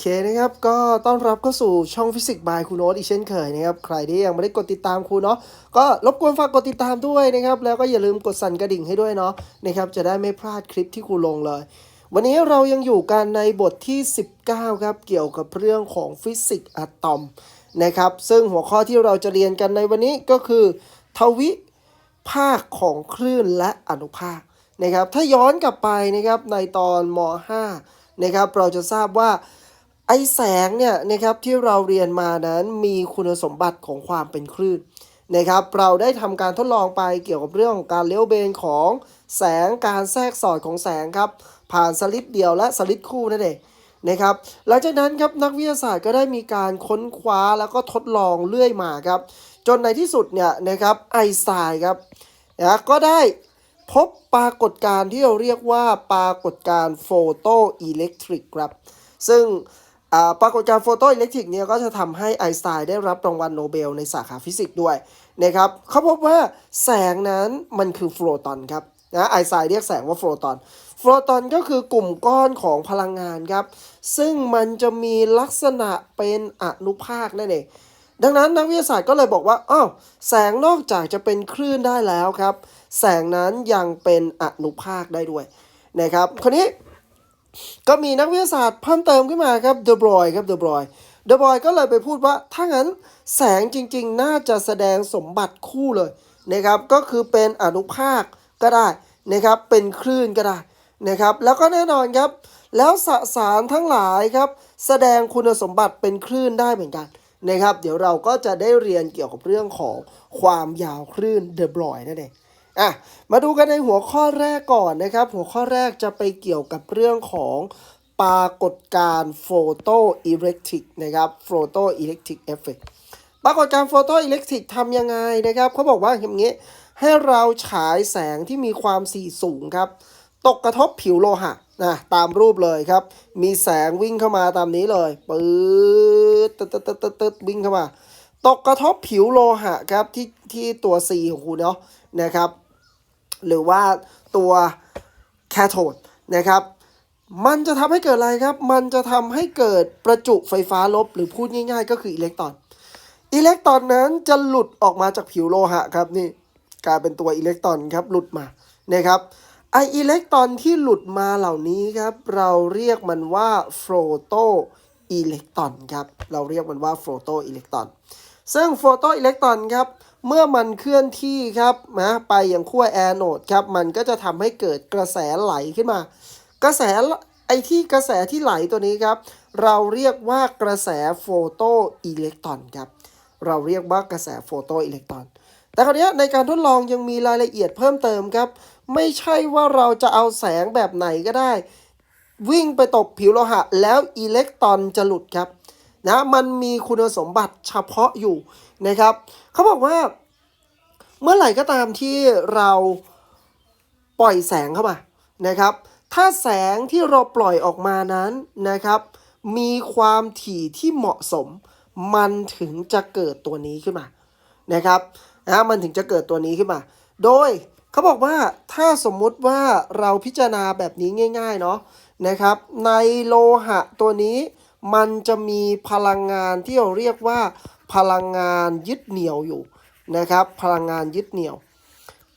โอเคนะครับก็ต้อนรับเข้าสู่ช่องฟิสิกส์บายครูโน้ตอีกเช่นเคยนะครับใครที่ยังไม่ได้กดติดตามครูเนาะก็รบกวนฝากกดติดตามด้วยนะครับแล้วก็อย่าลืมกดสั่นกระดิ่งให้ด้วยเนาะนะครับจะได้ไม่พลาดคลิปที่ครูลงเลย วันนี้เรายังอยู่กันในบทที่ 19 ครับเกี่ยวกับเรื่องของฟิสิกส์อะตอมนะครับซึ่งหัวข้อที่เราจะเรียนกันในวันนี้ก็คือ ทวิภาคของคลื่นและอนุภาคนะครับถ้าย้อนกลับไปนะครับในตอนม .5 นะครับเราจะทราบว่า ไอแสงเนี่ยนะครับที่เราเรียนมานั้นมีคุณสมบัติของความเป็นคลื่นนะครับเราได้ทำการทดลองไปเกี่ยวกับเรื่องของการเลี้ยวเบนของแสงการแทรกสอดของแสงครับผ่านสลิดเดียวและสลิดคู่นั่นเองนะครับหลังจากนั้นครับนักวิทยาศาสตร์ก็ได้มีการค้นคว้าแล้วก็ทดลองเรื่อยมาครับจนในที่สุดเนี่ยนะครับไอสไตน์ครับนะก็ได้พบปรากฏการณ์ที่เราเรียกว่าปรากฏการณ์โฟโตอิเล็กทริกครับซึ่ง ปรากฏการณ์โฟโตอิเล็กทริกเนี่ยก็จะทำให้ไอน์สไตน์ได้รับรางวัลโนเบลในสาขาฟิสิกส์ด้วยนะครับเขาพบว่าแสงนั้นมันคือโฟตอนครับนะไอน์สไตน์เรียกแสงว่าโฟตอนโฟตอนก็คือกลุ่มก้อนของพลังงานครับ ซึ่งมันจะมีลักษณะเป็นอนุภาคนั่นเองดังนั้นนักวิทยาศาสตร์ก็เลยบอกว่าอ้าวแสงนอกจากจะเป็นคลื่นได้แล้วครับ แสงนั้นยังเป็นอนุภาคได้ด้วยนะครับคราวนี้ ก็มีนักวิทยาศาสตร์เพิ่มเติมขึ้นมาครับเดบรอยครับเดบรอยเดบรอยก็เลยไปพูดว่า ถ้างั้นแสงจริงๆ น่าจะแสดงสมบัติคู่เลยนะครับก็คือเป็นอนุภาคก็ได้นะครับเป็นคลื่นก็ได้นะครับแล้วก็แน่นอนครับ แล้วสสารทั้งหลายครับ แสดงคุณสมบัติเป็นคลื่นได้เหมือนกันนะครับ เดี๋ยวเราก็จะได้เรียนเกี่ยวกับเรื่องของความยาวคลื่นเดบรอยนั่นเอง อะมาดูกันในหัวข้อแรกก่อนนะครับ หัวข้อแรกจะไปเกี่ยวกับเรื่องของปรากฏการณ์โฟโตอิเล็กทริกนะครับโฟโตอิเล็กทริกเอฟเฟกปรากฏการณ์โฟโตอิเล็กทริกทำยังไงนะครับเขาบอกว่าอย่างนี้ให้เราฉายแสงที่มีความถี่สูงครับ ตกกระทบผิวโลหะนะตามรูปเลยครับ มีแสงวิ่งเข้ามาตามนี้เลยปึ๊ดตึ๊ดตึ๊ดตึ๊ดตึ๊ดวิ่งเข้ามา ตกกระทบผิวโลหะครับที่ที่ตัว C ของคุณเนาะนะครับ หรือว่าตัวแคโทดนะครับมันจะทำให้เกิดอะไรครับ มันจะทำให้เกิดประจุไฟฟ้าลบหรือพูดง่าย ๆ ก็คืออิเล็กตรอน อิเล็กตรอนนั้นจะหลุดออกมาจากผิวโลหะครับนี่กลายเป็นตัวอิเล็กตรอนครับหลุดมานะครับไออิเล็กตรอนที่หลุดมาเหล่านี้ครับ เราเรียกมันว่าโฟโตอิเล็กตรอนครับ เราเรียกมันว่าโฟโตอิเล็กตรอน ซึ่งโฟโตอิเล็กตรอนครับเมื่อมันเคลื่อนที่ครับนะไปอย่างขั้วแอนโดครับมันก็จะทำให้เกิดกระแสไหลขึ้นมา กระแสไอที่กระแสที่ไหลตัวนี้ครับ เราเรียกว่ากระแสโฟโตอิเล็กตรอนครับเราเรียกว่ากระแสโฟโตอิเล็กตรอน แต่คราวนี้ในการทดลองยังมีรายละเอียดเพิ่มเติมครับ ไม่ใช่ว่าเราจะเอาแสงแบบไหนก็ได้ วิ่งไปตกผิวโลหะแล้วอิเล็กตรอนจะหลุดครับ นะมันมีคุณสมบัติเฉพาะอยู่นะครับเขาบอกว่า เมื่อไหร่ก็ตามที่เราปล่อยแสงเข้ามานะครับ ถ้าแสงที่เราปล่อยออกมานั้นนะครับ มีความถี่ที่เหมาะสม มันถึงจะเกิดตัวนี้ขึ้นมานะครับนะมันถึงจะเกิดตัวนี้ขึ้นมา โดยเขาบอกว่าถ้าสมมุติว่าเราพิจารณาแบบนี้ง่าย ๆ เนาะนะครับ ในโลหะตัวนี้ มันจะมีพลังงานที่เราเรียกว่าพลังงานยึดเหนี่ยวอยู่นะครับ พลังงานยึดเหนี่ยว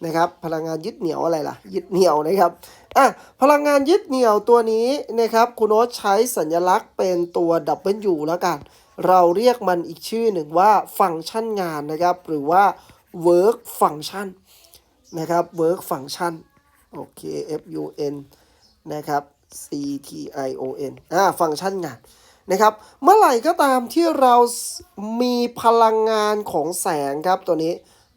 นะครับ พลังงานยึดเหนี่ยวอะไรล่ะ ยึดเหนี่ยวนะครับอะพลังงานยึดเหนี่ยวตัวนี้นะครับคุณโน้ตใช้สัญลักษณ์เป็นตัว W แล้วกัน เราเรียกมันอีกชื่อหนึ่งว่าฟังก์ชันงานนะครับ หรือว่า work function นะครับ work function โอเค F U N นะครับ C T I O N อ่าฟังก์ชันงาน นะครับ เมื่อไหร่ก็ตามที่เรามีพลังงานของแสงครับตัวนี้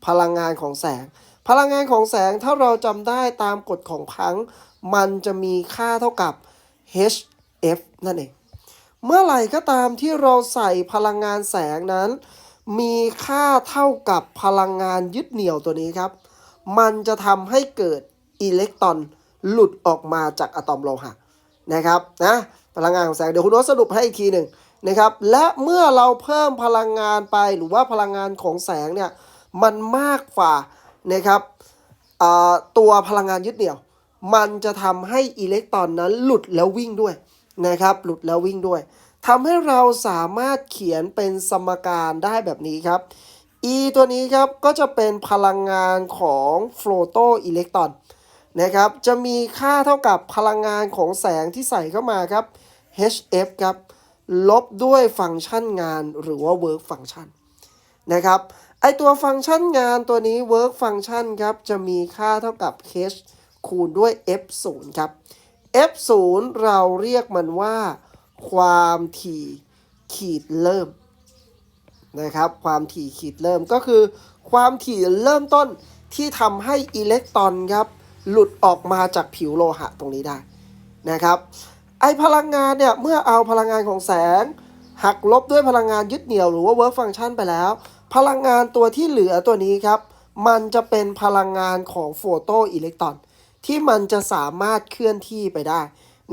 พลังงานของแสง พลังงานของแสงถ้าเราจำได้ตามกฎของพัง มันจะมีค่าเท่ากับ hf นั่นเอง เมื่อไหร่ก็ตามที่เราใส่พลังงานแสงนั้น มีค่าเท่ากับพลังงานยึดเหนี่ยวตัวนี้ครับ มันจะทำให้เกิดอิเล็กตรอนหลุดออกมาจากอะตอมโลหะนะครับนะ พลังงานของแสง เดี๋ยวคุณโน้สรุปให้อีกทีหนึ่งนะครับ และเมื่อเราเพิ่มพลังงานไปหรือว่าพลังงานของแสงเนี่ยมันมากกว่านะครับตัวพลังงานยึดเหนี่ยว มันจะทำให้อิเล็กตรอนนั้นหลุดแล้ววิ่งด้วยนะครับ หลุดแล้ววิ่งด้วยทำให้เราสามารถเขียนเป็นสมการได้แบบนี้ครับ E ตัวนี้ครับก็จะเป็นพลังงานของโฟโตอิเล็กตรอนนะครับ จะมีค่าเท่ากับพลังงานของแสงที่ใส่เข้ามาครับ hf ครับ ลบด้วยฟังก์ชันงานหรือว่า work function นะครับ ไอตัวฟังก์ชันงานตัวนี้ work function ครับ จะมีค่าเท่ากับ h คูณด้วย f0 ครับ f0 เราเรียกมันว่า ความถี่ขีดเริ่มนะครับ ความถี่ขีดเริ่มก็คือ ความถี่เริ่มต้นที่ทำให้อิเล็กตรอนครับ หลุดออกมาจากผิวโลหะตรงนี้ได้นะครับ ไอพลังงานเนี่ย เมื่อเอาพลังงานของแสง หักลบด้วยพลังงานยึดเหนี่ยวหรือว่า work function ไปแล้ว พลังงานตัวที่เหลือตัวนี้ครับ มันจะเป็นพลังงานของโฟโตอิเล็กตรอนที่มันจะสามารถเคลื่อนที่ไปได้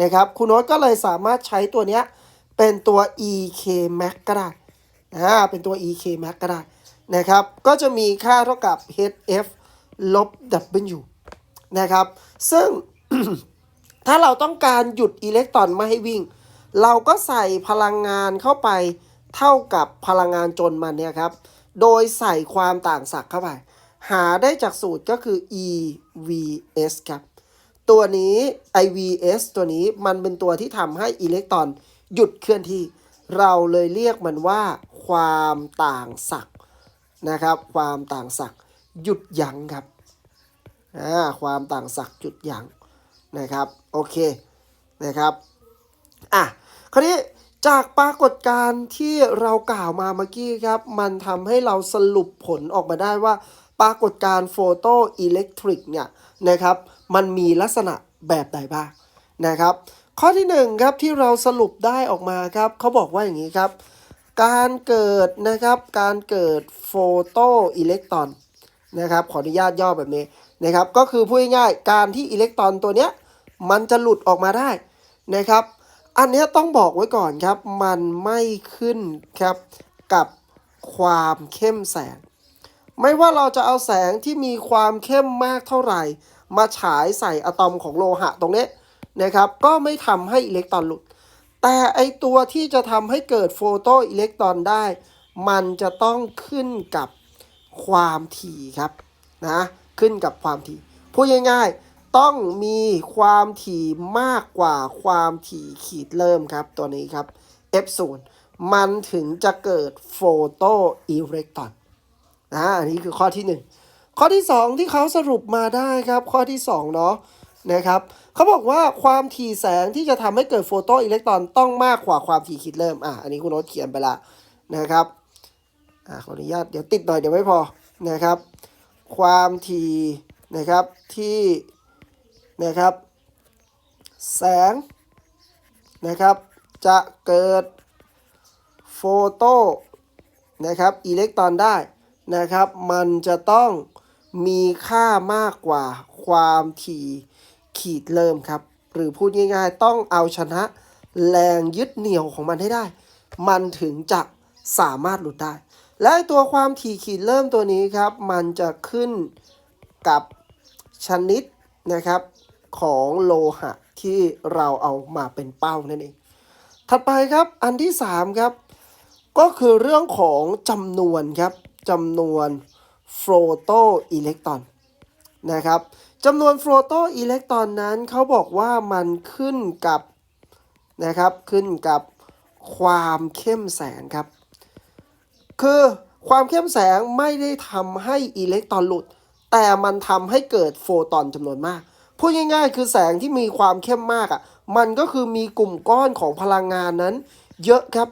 นะครับคุณโน้ตก็เลยสามารถใช้ตัวเนี้ยเป็นตัว EK max ก็ได้อ่าเป็นตัว EK max ก็ได้นะครับ ก็จะมีค่าเท่ากับ HF ลบ W นะครับ ซึ่ง ถ้าเราต้องการหยุดอิเล็กตรอนไม่ให้วิ่ง เราก็ใส่พลังงานเข้าไปเท่ากับพลังงานจนมันเนี่ยครับ โดยใส่ความต่างศักย์เข้าไป หาได้จากสูตรก็คือ EVS ครับ ตัวนี้ IVS ตัวนี้มันเป็นตัวที่ทำให้อิเล็กตรอนหยุดเคลื่อนที่ เราเลยเรียกมันว่า ความต่างศักย์นะครับ ความต่างศักย์หยุดยั้งครับ ความต่างศักย์หยุดยั้ง นะครับโอเคนะครับอะคราวนี้จากปรากฏการณ์ที่เรากล่าวมาเมื่อกี้ครับ มันทำให้เราสรุปผลออกมาได้ว่าปรากฏการณ์โฟโตอิเล็กทริกเนี่ยนะครับมันมีลักษณะแบบใดบ้างนะครับ ข้อที่หนึ่งครับที่เราสรุปได้ออกมาครับเขาบอกว่าอย่างนี้ครับ การเกิดนะครับการเกิดโฟโตอิเล็กตรอนนะครับขออนุญาตย่อแบบนี้นะครับก็คือพูดง่ายๆการที่อิเล็กตรอนตัวเนี้ย มันจะหลุดออกมาได้นะครับ อันนี้ต้องบอกไว้ก่อนครับ มันไม่ขึ้นครับกับความเข้มแสง ไม่ว่าเราจะเอาแสงที่มีความเข้มมากเท่าไหร่ มาฉายใส่อะตอมของโลหะตรงนี้นะครับ ก็ไม่ทำให้อิเล็กตรอนหลุด แต่ไอตัวที่จะทำให้เกิดโฟโตอิเล็กตรอนได้ มันจะต้องขึ้นกับความถี่ครับนะขึ้นกับความถี่พูดง่ายๆ ต้องมีความถี่มากกว่าความถี่ขีดเริ่มครับตัวนี้ครับ F0 มันถึงจะเกิดโฟโตอิเล็กตรอนนะอันนี้คือข้อที่ 1 ข้อที่ 2 ที่เขาสรุปมาได้ครับ ข้อที่2เนาะนะครับเขาบอกว่าความถี่แสงที่จะทำให้เกิดโฟโตอิเล็กตรอนต้องมากกว่าความถี่ขีดเริ่มอะอันนี้คุณโน้ตเขียนไปละนะครับอะขออนุญาตเดี๋ยวติดหน่อยเดี๋ยวไม่พอนะครับ ความถี่นะครับที่ นะครับ แสงนะครับ จะเกิดโฟโตนะครับอิเล็กตรอนได้นะครับ มันจะต้องมีค่ามากกว่าความถี่ขีดเริ่มครับ หรือพูดง่ายๆ ต้องเอาชนะแรงยึดเหนี่ยวของมันให้ได้ มันถึงจะสามารถหลุดได้ และตัวความถี่ขีดเริ่มตัวนี้ครับ มันจะขึ้นกับชนิดนะครับ ของโลหะที่เราเอามาเป็นเป้านั่นเอง ถัดไปครับอันที่ 3 ครับ ก็คือเรื่องของจำนวนครับจำนวนโฟโตอิเล็กตรอนนะครับจำนวนโฟโตอิเล็กตรอนนั้นเขาบอกว่ามันขึ้นกับนะครับขึ้นกับความเข้มแสงครับ คือความเข้มแสงไม่ได้ทำให้อิเล็กตรอนหลุด แต่มันทำให้เกิดโฟตอนจำนวนมาก พูดง่ายๆ คือแสงที่มีความเข้มมากอะ มันก็คือมีกลุ่มก้อนของพลังงานนั้น เยอะครับ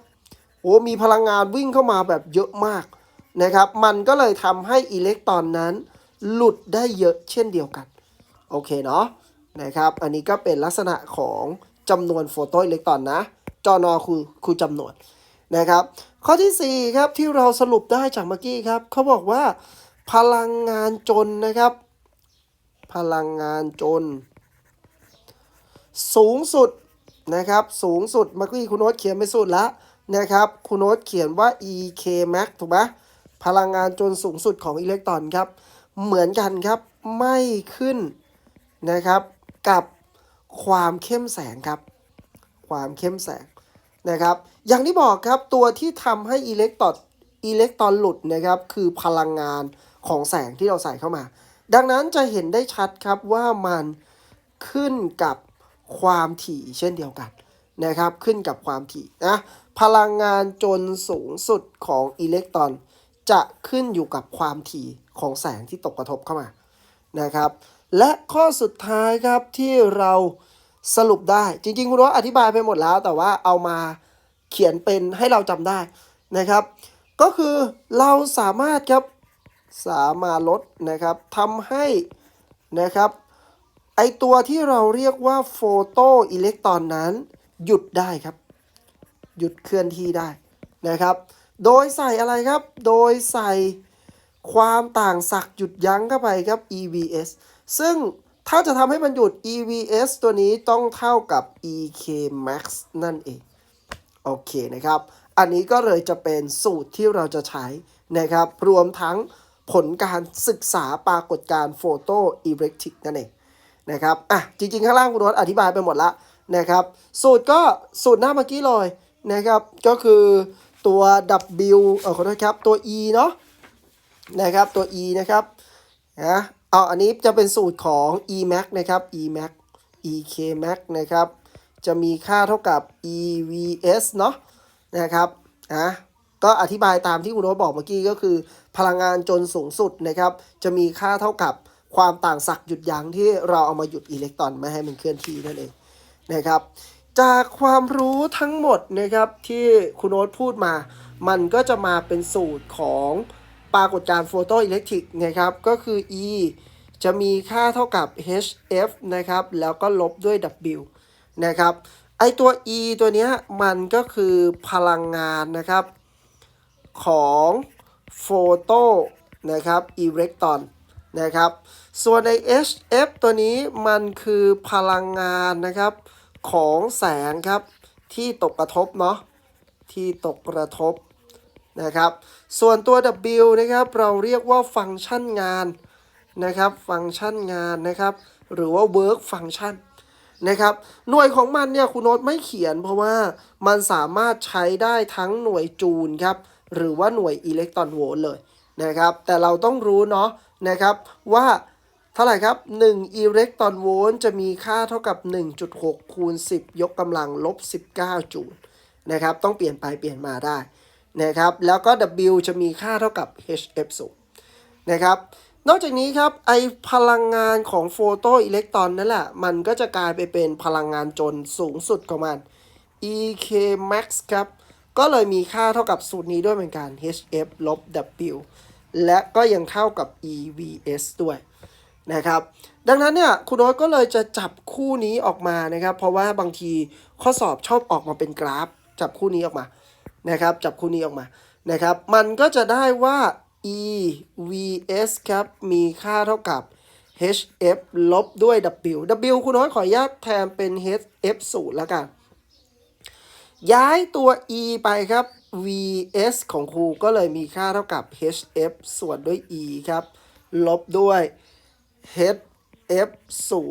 โอ้มีพลังงานวิ่งเข้ามาแบบเยอะมากนะครับ มันก็เลยทำให้อิเล็กตรอนนั้น หลุดได้เยอะเช่นเดียวกัน โอเคเนาะนะครับ อันนี้ก็เป็นลักษณะของจำนวนโฟโตอิเล็กตรอนนะ จอนอคือคือจำนวนนะครับ ข้อที่ 4 ครับที่เราสรุปได้จากเมื่อกี้ครับเขาบอกว่าพลังงานจนนะครับ พลังงานจน สูงสุดนะครับสูงสุดเมื่อกี้คุณโน้ตเขียนไปสุดล้วนะครับคุณโน้ตเขียนว่า EK max ถูกไหมพลังงานจนสูงสุดของอิเล็กตรอนครับ เหมือนกันครับไม่ขึ้นนะครับกับความเข้มแสงครับ ความเข้มแสงนะครับ อย่างที่บอกครับตัวที่ทำให้อิเล็กตรอนอิเล็กตรอนหลุดนะครับ คือพลังงานของแสงที่เราใส่เข้ามา ดังนั้นจะเห็นได้ชัดครับว่ามันขึ้นกับความถี่เช่นเดียวกันนะครับขึ้นกับความถี่นะพลังงานจนสูงสุดของอิเล็กตรอน จะขึ้นอยู่กับความถี่ของแสงที่ตกกระทบเข้ามานะครับ และข้อสุดท้ายครับที่เราสรุปได้จริงๆคุณว่าอธิบายไปหมดแล้ว แต่ว่าเอามาเขียนเป็นให้เราจำได้นะครับ ก็คือเราสามารถครับ สามารถลดนะครับทำให้นะครับไอตัวที่เราเรียกว่าโฟโตอิเล็กตรอนนั้น หยุดได้ครับ หยุดเคลื่อนที่ได้นะครับ โดยใส่อะไรครับ โดยใส่ความต่างศักย์หยุดยั้งเข้าไปครับ EVS ซึ่งถ้าจะทำให้มันหยุด EVS ตัวนี้ต้องเท่ากับ EK max นั่นเอง โอเคนะครับ อันนี้ก็เลยจะเป็นสูตรที่เราจะใช้นะครับ รวมทั้ง ผลการศึกษาปรากฏการณ์โฟโตอิเล็กทริกนั่นเองนะครับอะจริงๆ ข้างล่างคุณรถอธิบายไปหมดละนะครับสูตรก็สูตรหน้าเมื่อกี้เลยนะครับก็คือตัว W เออขอโทษครับตัว E เนาะนะครับตัว E นะครับนะเอาอันนี้จะเป็นสูตรของ E max นะครับ E max EK max นะครับจะมีค่าเท่ากับ EVS เนาะนะครับอะ ก็อธิบายตามที่คุณโรสบอกเมื่อกี้ก็คือ พลังงานจนสูงสุดนะครับ จะมีค่าเท่ากับความต่างศักย์หยุดยั้งที่เราเอามาหยุดอิเล็กตรอนไม่ให้มันเคลื่อนที่นั่นเองนะครับ จากความรู้ทั้งหมดนะครับที่คุณโน้ตพูดมา มันก็จะมาเป็นสูตรของปรากฏการณ์โฟโตอิเล็กทริกนะครับ ก็คือ E จะมีค่าเท่ากับ HF นะครับ แล้วก็ลบด้วย W นะครับ ไอตัว E ตัวเนี้ยมันก็คือพลังงานนะครับ ของโฟโตนะครับอิเล็กตรอนนะครับ ส่วนใน HF ตัวนี้มันคือพลังงานนะครับของแสงครับที่ตกกระทบเนาะที่ตกกระทบนะครับ ส่วนตัว W นะครับเราเรียกว่าฟังก์ชันงานนะครับฟังก์ชันงานนะครับหรือว่า work function นะครับหน่วยของมันเนี่ยคุณโน้ตไม่เขียนเพราะว่ามันสามารถใช้ได้ทั้งหน่วยจูลครับ หรือว่าหน่วยอิเล็กตรอนโวลต์เลยนะครับ แต่เราต้องรู้เนาะนะครับว่าเท่าไหร่ครับ 1 อิเล็กตรอนโวลต์จะมีค่าเท่ากับ 1.6 คูณ 10 ยกกำลังลบ 19 จูลนะครับ ต้องเปลี่ยนไปเปลี่ยนมาได้นะครับ แล้วก็ W จะมีค่าเท่ากับ HF สูงนะครับ นอกจากนี้ครับไอพลังงานของโฟโตอิเล็กตรอนนั่นแหละ มันก็จะกลายไปเป็นพลังงานจนสูงสุดของมัน EK max ครับ ก็เลยมีค่าเท่ากับสูตรนี้ด้วยเหมือนกัน HF ลบ W และก็ยังเท่ากับ EVS ด้วยนะครับ ดังนั้นเนี่ยคุณโน้ตก็เลยจะจับคู่นี้ออกมานะครับ เพราะว่าบางทีข้อสอบชอบออกมาเป็นกราฟ จับคู่นี้ออกมานะครับ จับคู่นี้ออกมานะครับ มันก็จะได้ว่า EVS ครับ มีค่าเท่ากับ HF ลบด้วย W W คุณโน้ตขออนุญาตแทนเป็น HF ศูนย์แล้วกัน ย้ายตัว e ไปครับ vs ของครูก็เลยมีค่าเท่ากับ hf ส่วนด้วย e ครับ ลบด้วย hf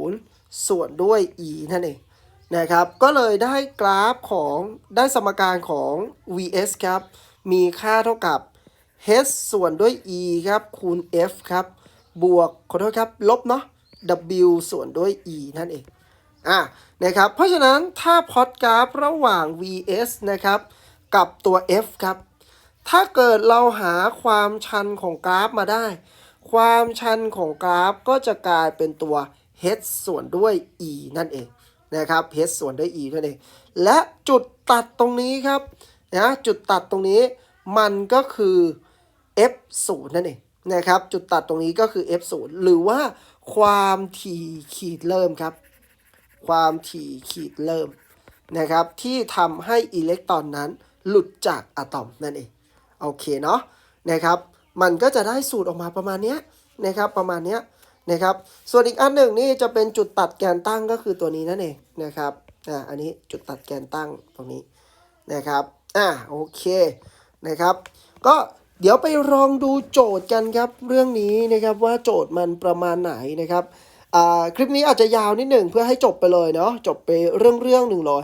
0ส่วนด้วย e นั่นเองนะครับ ก็เลยได้กราฟของได้สมการของ vs ครับ มีค่าเท่ากับ h ส่วนด้วย e ครับ คูณ f ครับ บวกขอโทษครับ ลบเนาะ w ส่วนด้วย e นั่นเอง อะนะครับเพราะฉะนั้นถ้าพอดกราฟระหว่าง vs นะครับกับตัว f ครับ ถ้าเกิดเราหาความชันของกราฟมาได้ ความชันของกราฟก็จะกลายเป็นตัว h ส่วนด้วย e นั่นเองนะครับ h ส่วนด้วย e นั่นเอง และจุดตัดตรงนี้ครับนะจุดตัดตรงนี้มันก็คือ f 0นั่นเองนะครับ จุดตัดตรงนี้ก็คือ f 0หรือว่าความถี่ขีดเริ่มครับ ความถี่ขีดเริ่มนะครับ ที่ทำให้อิเล็กตรอนนั้นหลุดจากอะตอมนั่นเอง โอเคเนาะนะครับ มันก็จะได้สูตรออกมาประมาณนี้นะครับประมาณนี้นะครับ ส่วนอีกอันหนึ่งนี่จะเป็นจุดตัดแกนตั้งก็คือตัวนี้นั่นเองนะครับอ่าอันนี้จุดตัดแกนตั้งตรงนี้นะครับอ่าโอเคนะครับ ก็เดี๋ยวไปลองดูโจทย์กันครับเรื่องนี้นะครับว่าโจทย์มันประมาณไหนนะครับ คลิปนี้อาจจะยาวนิดหนึ่งเพื่อให้จบไปเลยเนาะจบไปเรื่องเรื่องหนึ่งเลย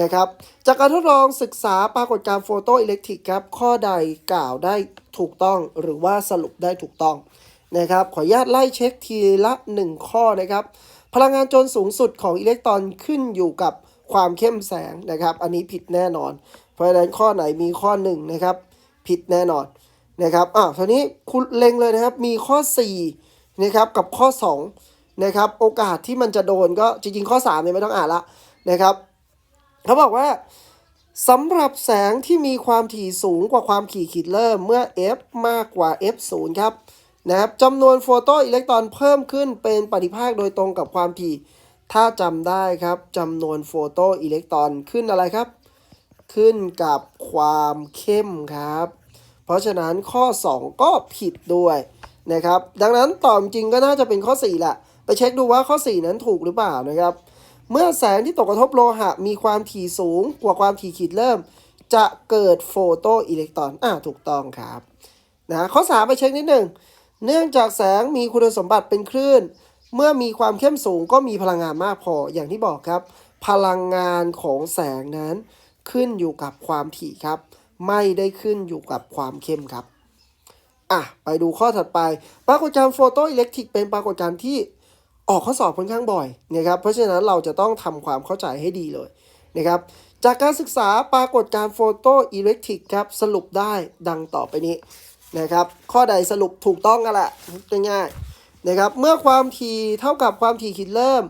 นะครับ จากการทดลองศึกษาปรากฏการณ์โฟโตอิเล็กทริกครับ ข้อใดกล่าวได้ถูกต้องหรือว่าสรุปได้ถูกต้องนะครับ ขออนุญาตไล่เช็คทีละ 1 ข้อนะครับ พลังงานจนสูงสุดของอิเล็กตรอนขึ้นอยู่กับความเข้มแสงนะครับ อันนี้ผิดแน่นอน เพราะฉะนั้นข้อไหนมีข้อ1นะครับผิดแน่นอนนะครับอะทีนี้คุณเล็งเลยนะครับมีข้อ4นะครับกับข้อ 2 นะครับโอกาสที่มันจะโดนก็จริงๆ ข้อ3เนี่ยไม่ต้องอ่านละนะครับเขาบอกว่าสำหรับแสงที่มีความถี่สูงกว่าความถี่ขีดเริ่มเมื่อ f มากกว่า f 0ครับนะครับจำนวนโฟโตอิเล็กตรอนเพิ่มขึ้นเป็นปฏิภาคโดยตรงกับความถี่ ถ้าจำได้ครับจำนวนโฟโตอิเล็กตรอนขึ้นอะไรครับ ขึ้นกับความเข้มครับ เพราะฉะนั้นข้อ 2 ก็ผิดด้วยนะครับ ดังนั้นตอบจริงก็น่าจะเป็นข้อ 4 แหละ ไปเช็คดูว่าข้อ 4 นั้นถูกหรือเปล่านะครับ เมื่อแสงที่ตกกระทบโลหะมีความถี่สูงกว่าความถี่ขีดเริ่ม จะเกิดโฟโตอิเล็กตรอนอ่าถูกต้องครับนะข้อ 3 ไปเช็คนิดหนึ่งเนื่องจากแสงมีคุณสมบัติเป็นคลื่น เมื่อมีความเข้มสูงก็มีพลังงานมากพออย่างที่บอกครับ พลังงานของแสงนั้นขึ้นอยู่กับความถี่ครับ ไม่ได้ขึ้นอยู่กับความเข้มครับ อะ ไปดูข้อถัดไป ปรากฏการณ์โฟโตอิเล็กทริกเป็นปรากฏการณ์ที่ ออกข้อสอบค่อนข้างบ่อยนะครับเพราะฉะนั้นเราจะต้องทำความเข้าใจให้ดีเลยนะครับจากการศึกษาปรากฏการ์โฟโตอิเล็กทริกครับสรุปได้ดังต่อไปนี้นะครับข้อใดสรุปถูกต้องกันแหละง่ายๆนะครับเมื่อความถี่เท่ากับความถี่ขีดเริ่ม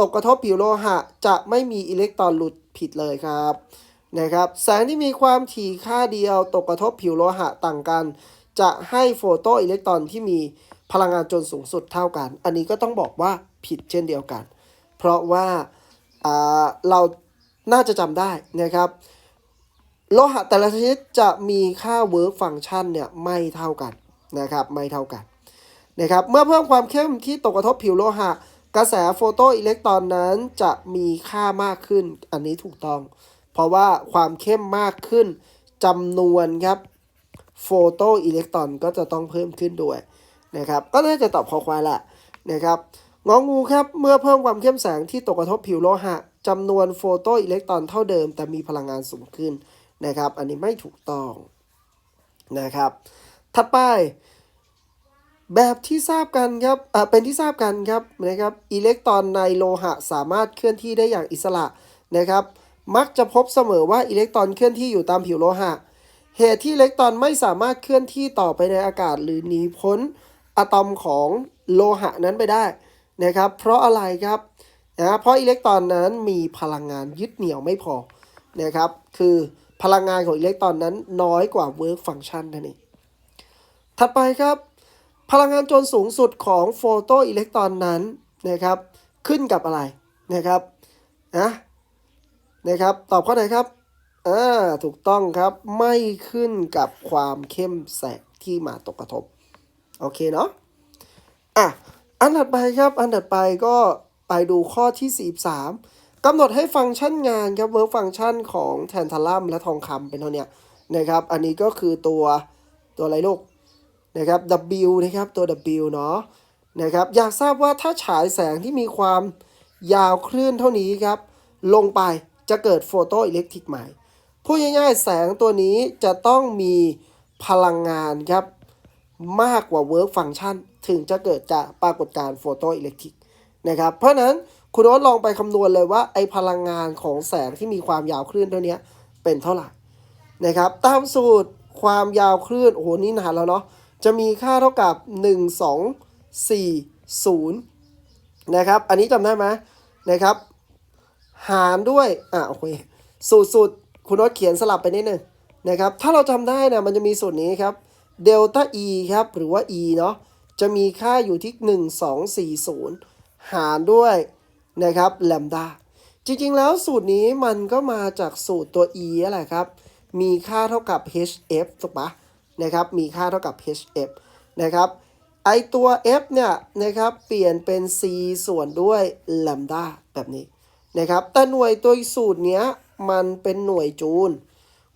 ตกกระทบผิวโลหะ จะไม่มีอิเล็กตรอนหลุดผิดเลยครับนะครับแสงที่มีความถี่ค่าเดียว ตกกระทบผิวโลหะต่างกัน จะให้โฟโตอิเล็กตรอนที่มี พลังงานจนสูงสุดเท่ากัน อันนี้ก็ต้องบอกว่าผิดเช่นเดียวกัน เพราะว่าเราน่าจะจำได้นะครับโลหะแต่ละชนิดจะมีค่า work function เนี่ยไม่เท่ากันนะครับไม่เท่ากันนะครับเมื่อเพิ่มความเข้มที่ตกกระทบผิวโลหะ กระแสโฟโตอิเล็กตรอนนั้นจะมีค่ามากขึ้นอันนี้ถูกต้อง เพราะว่าความเข้มมากขึ้นจำนวนครับโฟโตอิเล็กตรอนก็จะต้องเพิ่มขึ้นด้วย นะครับ ก็น่าจะตอบข้อควายแหละนะครับงองูครับ เมื่อเพิ่มความเข้มแสงที่ตกกระทบผิวโลหะจำนวนโฟโตอิเล็กตรอนเท่าเดิม แต่มีพลังงานสูงขึ้นนะครับ อันนี้ไม่ถูกต้องนะครับ ถัดไป แบบที่ทราบกันครับเป็นที่ทราบกันครับนะครับอิเล็กตรอนในโลหะสามารถเคลื่อนที่ได้อย่างอิสระนะครับ มักจะพบเสมอว่าอิเล็กตรอนเคลื่อนที่อยู่ตามผิวโลหะ เหตุที่อิเล็กตรอนไม่สามารถเคลื่อนที่ต่อไปในอากาศหรือหนีพ้น อะตอมของโลหะนั้นไปได้นะครับ เพราะอะไรครับนะเพราะอิเล็กตรอนนั้นมีพลังงานยึดเหนี่ยวไม่พอนะครับ คือพลังงานของอิเล็กตรอนนั้นน้อยกว่า work function นั่นเองถัดไปครับ พลังงานจนสูงสุดของโฟโตอิเล็กตรอนนั้นนะครับขึ้นกับอะไรนะครับนะนะครับ ตอบข้อไหนครับอ่าถูกต้องครับไม่ขึ้นกับความเข้มแสงที่มาตกกระทบ โอเคเนาะอะอันถัดไปครับ อันถัดไปก็ไปดูข้อที่ 43กำหนดให้ฟังก์ชันงานครับเวิร์กฟังก์ชันของแทนทาลัมและทองคำเป็นเท่าเนี้ยนะครับ อันนี้ก็คือตัวตัวอะไรลูกนะครับ W นะครับตัว W เนาะนะครับอยากทราบว่าถ้าฉายแสงที่มีความยาวคลื่นเท่านี้ครับ ลงไปจะเกิดโฟโตอิเล็กทริกใหมพูดง่ายๆ แสงตัวนี้จะต้องมีพลังงานครับ มากกว่า work function ถึงจะเกิดจากปรากฏการณ์โฟโตอิเล็กทริกนะครับ เพราะนั้นคุณโอ๊ตลองไปคำนวณเลยว่าไอพลังงานของแสงที่มีความยาวคลื่นเท่านี้เป็นเท่าไหร่นะครับ ตามสูตรความยาวคลื่นโอ้โหนี่นานแล้วเนาะจะมีค่าเท่ากับ 1 2 4 0 นะครับ อันนี้จำได้ไหมนะครับ หารด้วยอะโอเคสูตรสูตรคุณโอ๊ตเขียนสลับไปนิดนึงนะครับ ถ้าเราจำได้นะมันจะมีสูตรนี้ครับ เดลต้า e ครับ หรือว่า e เนาะจะมีค่าอยู่ที่ 1 2 4 0 หารด้วยนะครับแลมดาจริงๆแล้วสูตรนี้มันก็มาจากสูตรตัว e นั่นแหละครับ มีค่าเท่ากับ hf ถูกปะนะครับ มีค่าเท่ากับ hf นะครับไอตัว f เนี่ยนะครับเปลี่ยนเป็น c ส่วนด้วยแลมดาแบบนี้นะครับ แต่หน่วยตัวสูตรเนี้ยมันเป็นหน่วยจูล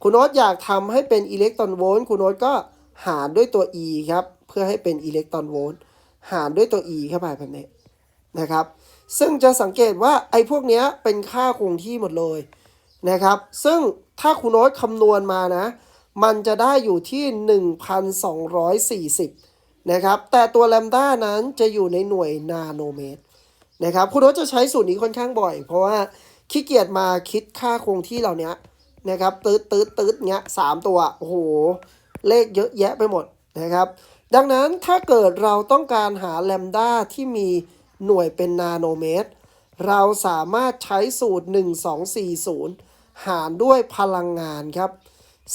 คุณโน้ตอยากทำให้เป็นอิเล็กตรอนโวลต์ คุณโน้ตก็ หารด้วยตัว e ครับ เพื่อให้เป็นอิเล็กตรอนโวลต์หารด้วยตัว e เข้าไปแบบนี้นะครับ ซึ่งจะสังเกตว่าไอ้พวกนี้เป็นค่าคงที่หมดเลยนะครับ ซึ่งถ้าคุณโน้ตคำนวณมานะ มันจะได้อยู่ที่ 1,240 นะครับ แต่ตัวแลมด้านั้นจะอยู่ในหน่วยนาโนเมตรนะครับคุณโน้ตจะใช้สูตรนี้ค่อนข้างบ่อย เพราะว่าขี้เกียจมาคิดค่าคงที่เหล่านี้นะครับตืดตืดตืดเงี้ยสามตัว โอ้โห เลขเยอะแยะไปหมดนะครับ ดังนั้นถ้าเกิดเราต้องการหาแลมด้าที่มีหน่วยเป็นนาโนเมตร เราสามารถใช้สูตร 1240 หารด้วยพลังงานครับ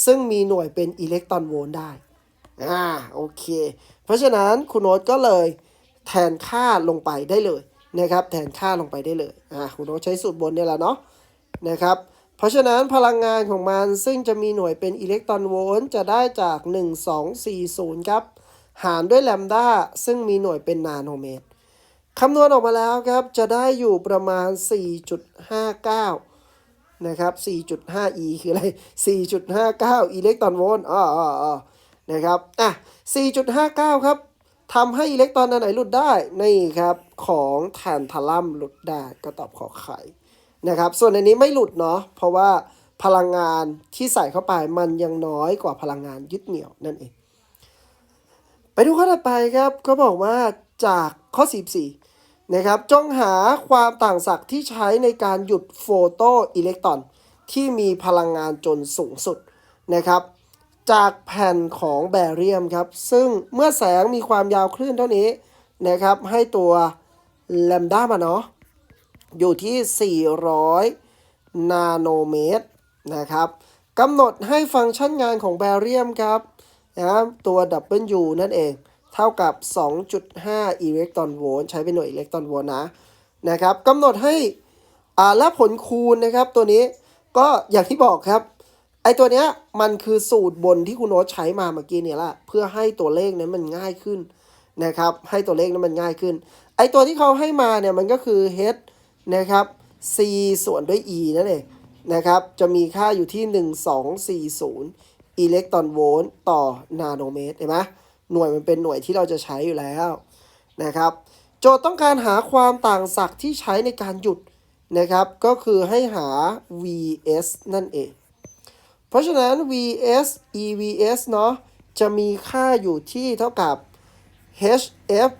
ซึ่งมีหน่วยเป็นอิเล็กตรอนโวลต์ได้ อ่า โอเค เพราะฉะนั้นคุณโน้ตก็เลยแทนค่าลงไปได้เลยนะครับ แทนค่าลงไปได้เลย อ่า คุณโน้ตใช้สูตรบนเนี่ยแหละเนาะนะครับ เพราะฉะนั้นพลังงานของมันซึ่งจะมีหน่วยเป็นอิเล็กตรอนโวลต์จะได้จาก 1240 ครับ หารด้วยแลมด้าซึ่งมีหน่วยเป็นนาโนเมตรคำนวณออกมาแล้วครับ จะได้อยู่ประมาณ 4.59 นะครับ 4.5 e คืออะไร 4.59 อิเล็กตรอนโวลต์อ๋ออ๋ออ๋อนะครับ อะ 4.59 ครับทำให้อิเล็กตรอนอันไหนหลุดได้ นี่ครับ ของแทนทาลัมหลุดได้ ก็ตอบขอไข่ นะครับ ส่วนอันนี้ไม่หลุดเนาะเพราะว่าพลังงานที่ใส่เข้าไปมันยังน้อยกว่าพลังงานยึดเหนี่ยวนั่นเอง ไปดูข้อถัดไปครับก็บอกว่าจากข้อ 44 นะครับจงหาความต่างศักย์ที่ใช้ในการหยุดโฟโตอิเล็กตรอน ที่มีพลังงานจนสูงสุดนะครับ จากแผ่นของแบเรียมครับ ซึ่งเมื่อแสงมีความยาวคลื่นเท่านี้นะครับ ให้ตัวแลมด้ามาเนาะ อยู่ที่ 400 นาโนเมตรนะครับกำหนดให้ฟังก์ชันงานของแบเรียมครับนะครับตัว W นั่นเอง เท่ากับ 2.5 อิเล็กตรอนโวลต์ใช้เป็นหน่วยอิเล็กตรอนโวลต์นะนะครับกำหนดให้อ่าและผลคูณนะครับตัวนี้ก็อย่างที่บอกครับ ไอตัวเนี้ยมันคือสูตรบนที่คุณโน้ตใช้มาเมื่อกี้เนี่ยแหละเพื่อให้ตัวเลขนั้นมันง่ายขึ้นนะครับ ให้ตัวเลขนั้นมันง่ายขึ้น ไอตัวที่เขาให้มาเนี่ยมันก็คือ h นะครับ c ส่วนด้วย e นั่นเองนะครับ จะมีค่าอยู่ที่ 1240 อิเล็กตรอนโวลต์ต่อนาโนเมตรเห็นไหมหน่วยมันเป็นหน่วยที่เราจะใช้อยู่แล้วนะครับ โจทย์ต้องการหาความต่างศักย์ที่ใช้ในการหยุดนะครับ ก็คือให้หา vs นั่นเอง เพราะฉะนั้น vs evs เนาะจะมีค่าอยู่ที่เท่ากับ hf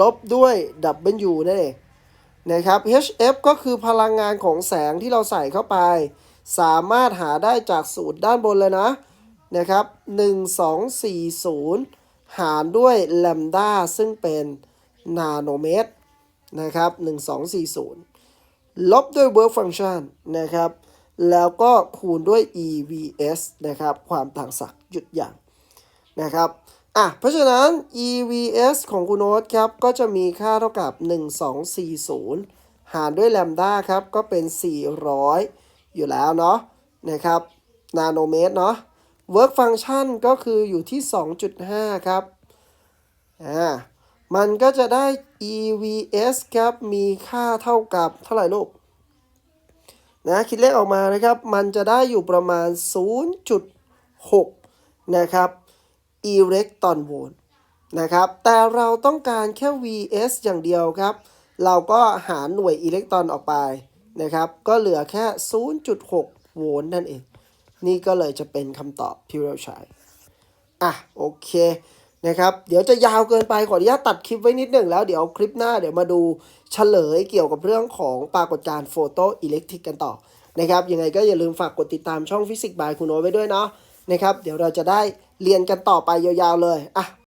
ลบด้วย w นั่นเอง นะครับ hf ก็คือพลังงานของแสงที่เราใส่เข้าไป สามารถหาได้จากสูตรด้านบนเลยนะนะครับ 1240 หารด้วยแลมด้าซึ่งเป็นนาโนเมตรนะครับ 1240 ลบด้วย work function นะครับ แล้วก็คูณด้วย EVS นะครับ ความต่างศักย์หยุดอย่างนะครับ อะ เพราะฉะนั้น EVS ของคุณโน้ตครับ ก็จะมีค่าเท่ากับ 1240 หารด้วยแลมด้าครับ ก็เป็น 400 อยู่แล้วเนาะนะครับ นาโนเมตรเนาะ work function ก็คืออยู่ที่ 2.5 ครับ อ่า มันก็จะได้ EVS ครับ มีค่าเท่ากับเท่าไหร่ลูก นะ คิดเลขออกมานะครับ มันจะได้อยู่ประมาณ 0.6 นะครับ อิเล็กตรอนโวลต์นะครับ แต่เราต้องการแค่ vs อย่างเดียวครับ เราก็หารหน่วยอิเล็กตรอนออกไปนะครับ ก็เหลือแค่ 0.6 โวลต์นั่นเอง นี่ก็เลยจะเป็นคำตอบที่เราใช้ อะ โอเคนะครับ เดี๋ยวจะยาวเกินไป ขออนุญาตตัดคลิปไว้นิดหนึ่งแล้ว เดี๋ยวคลิปหน้าเดี๋ยวมาดูเฉลยเกี่ยวกับเรื่องของปรากฏการณ์โฟโตอิเล็กทริกกันต่อนะครับ ยังไงก็อย่าลืมฝากกดติดตามช่องฟิสิกส์บายคุณโอไว้ด้วยเนาะ นะครับ เดี๋ยวเราจะได้เรียนกันต่อไปยาวๆเลยอะ